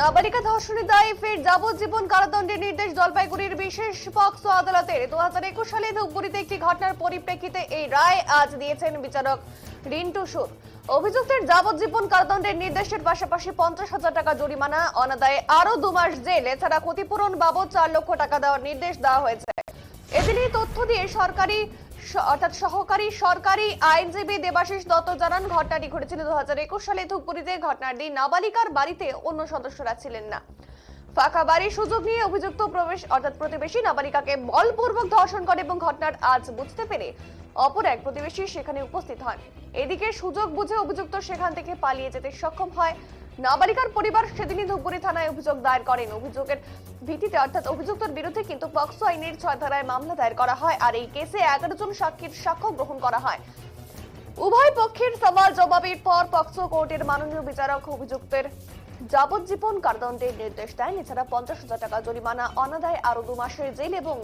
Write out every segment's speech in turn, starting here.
নাবালিকা ধর্ষণের দায়ে ফের যাবজ্জীবন কারাদণ্ডের নির্দেশ জলপাইগুড়ির বিশেষ পক্সো আদালতের। দু হাজার একুশ সালে ধূপগুড়িতে একটি ঘটনার পরিপ্রেক্ষিতে এই রায় আজ দিয়েছেন বিচারক রিন্টু সুর। অভিযুক্তের যাবজ্জীবন কারাদণ্ডের নির্দেশের পাশাপাশি পঞ্চাশ হাজার টাকা জরিমানা, অনাদায়ে আরও দু মাস জেল। এছাড়া ক্ষতিপূরণ বাবদ চার লক্ষ টাকা দেওয়ার নির্দেশ দেওয়া হয়েছে। এদিনই তথ্য দিয়ে সরকারি অর্থাৎ সহকারী সরকারি আইনজীবী দেবাশিস দত্ত জানান, ঘটনাটি ঘটেছিল দু হাজার একুশ সালে ধূপগুড়িতে। ঘটনার দিন নাবালিকার বাড়িতে অন্য সদস্যরা ছিলেন না। ফাঁকা বাড়ির সুযোগ নিয়ে অভিযুক্ত প্রবেশ, অর্থাৎ প্রতিবেশী নাবালিকাকে বলপূর্বক ধর্ষণ করে এবং ঘটনার আজ বুঝতে পেরে অপর এক প্রতিবেশী সেখানে উপস্থিত হন। এদিকে সুযোগ বুঝে অভিযুক্ত সেখান থেকে পালিয়ে যেতে সক্ষম হয় নাবালিকার পরিবার সেদিনই ধূপগুড়ি থানায় অভিযোগ দায়ের করেন। অভিযোগের ভিত্তিতে অর্থাৎ অভিযুক্তের বিরুদ্ধে কিন্তু পক্সো আইনের ছয় ধারায় মামলা দায়ের করা হয় আর এই কেসে এগারো জন সাক্ষীর সাক্ষ্য গ্রহণ করা হয়। উভয় পক্ষের সওয়াল জবাবের পর পক্সো কোর্টের মাননীয় বিচারক অভিযুক্তের যাবজ্জীবন কারাদণ্ডের নির্দেশ দেন। এছাড়া পঞ্চাশ হাজার টাকা জরিমানা অনাদায় আরও দু মাসের জেল এবং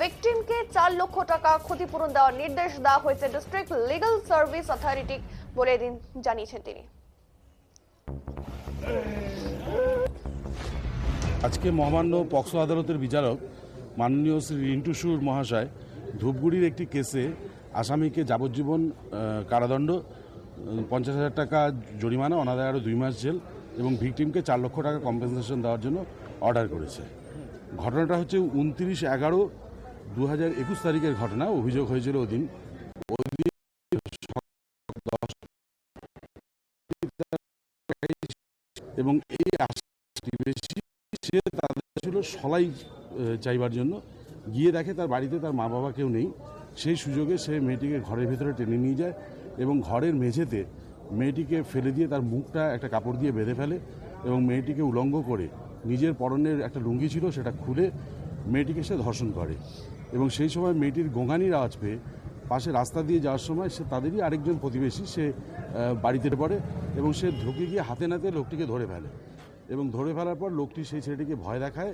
ভিকটিমকে চার লক্ষ টাকা ক্ষতিপূরণ দেওয়ার নির্দেশ দেওয়া হয়েছে। ডিস্ট্রিক্ট লিগ্যাল সার্ভিস অথরিটি বলে দিন জানিয়েছেন তিনি। আজকে মহামান্য পক্সো আদালতের বিচারক মাননীয় শ্রী রিন্টু সুর মহাশয় ধূপগুড়ির একটি কেসে আসামিকে যাবজ্জীবন কারাদণ্ড পঞ্চাশ হাজার টাকা জরিমানা, অনাদায় আরও দুই মাস জেল এবং ভিকটিমকে চার লক্ষ টাকা কম্পেনসেশন দেওয়ার জন্য অর্ডার করেছে। ঘটনাটা হচ্ছে উনত্রিশ এগারো দু হাজার একুশ তারিখের ঘটনা, অভিযোগ হয়েছিল ওদিন এবং এই বেশি সে তাদের ছিল সলাই চাইবার জন্য গিয়ে দেখে তার বাড়িতে তার মা বাবা কেউ নেই। সেই সুযোগে সে মেয়েটিকে ঘরের ভেতরে টেনে নিয়ে যায় এবং ঘরের মেঝেতে মেয়েটিকে ফেলে দিয়ে তার মুখটা একটা কাপড় দিয়ে বেঁধে ফেলে এবং মেয়েটিকে উলঙ্গ করে নিজের পরনের একটা লুঙ্গি ছিল সেটা খুলে মেয়েটিকে সে ধর্ষণ করে। এবং সেই সময় মেয়েটির গোঙানির আওয়াজ পেয়ে পাশে রাস্তা দিয়ে যাওয়ার সময় সে তাদেরই আরেকজন প্রতিবেশী, সে বাড়িতে পড়ে এবং সে ঢুকে গিয়ে হাতে নাতে লোকটিকে ধরে ফেলে এবং ধরে ফেলার পর লোকটি সেই ছেলেটিকে ভয় দেখায়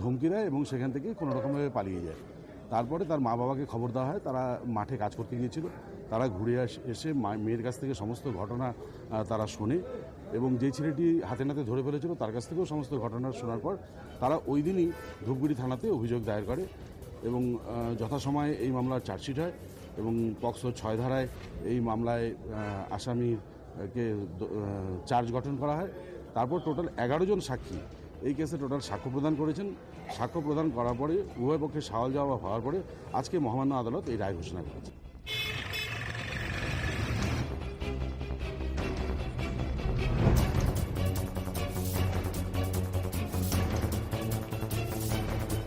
ধমকি দেয় এবং সেখান থেকে কোনো রকমভাবে পালিয়ে যায়। তারপরে তার মা বাবাকে খবর দেওয়া হয়, তারা মাঠে কাজ করতে গিয়েছিল। তারা ঘুরে এসে মেয়ের কাছ থেকে সমস্ত ঘটনা তারা শোনে এবং যে ছেলেটি হাতে নাতে ধরে ফেলেছিল তার কাছ থেকেও সমস্ত ঘটনা শোনার পর তারা ওই দিনই ধূপগুড়ি থানাতে অভিযোগ দায়ের করে এবং যথাসময়ে এই মামলার চার্জশিট হয়। এবং পক্সো ছয় ধারায় এই মামলায় আসামিকে চার্জ গঠন করা হয়। তারপর টোটাল এগারো জন সাক্ষী এই কেসে টোটাল সাক্ষ্য প্রদান করেছেন। সাক্ষ্য প্রদান করার পরে উভয় পক্ষে সওয়াল জবাব হওয়ার পরে আজকে মহামান্য আদালত এই রায় ঘোষণা করেছে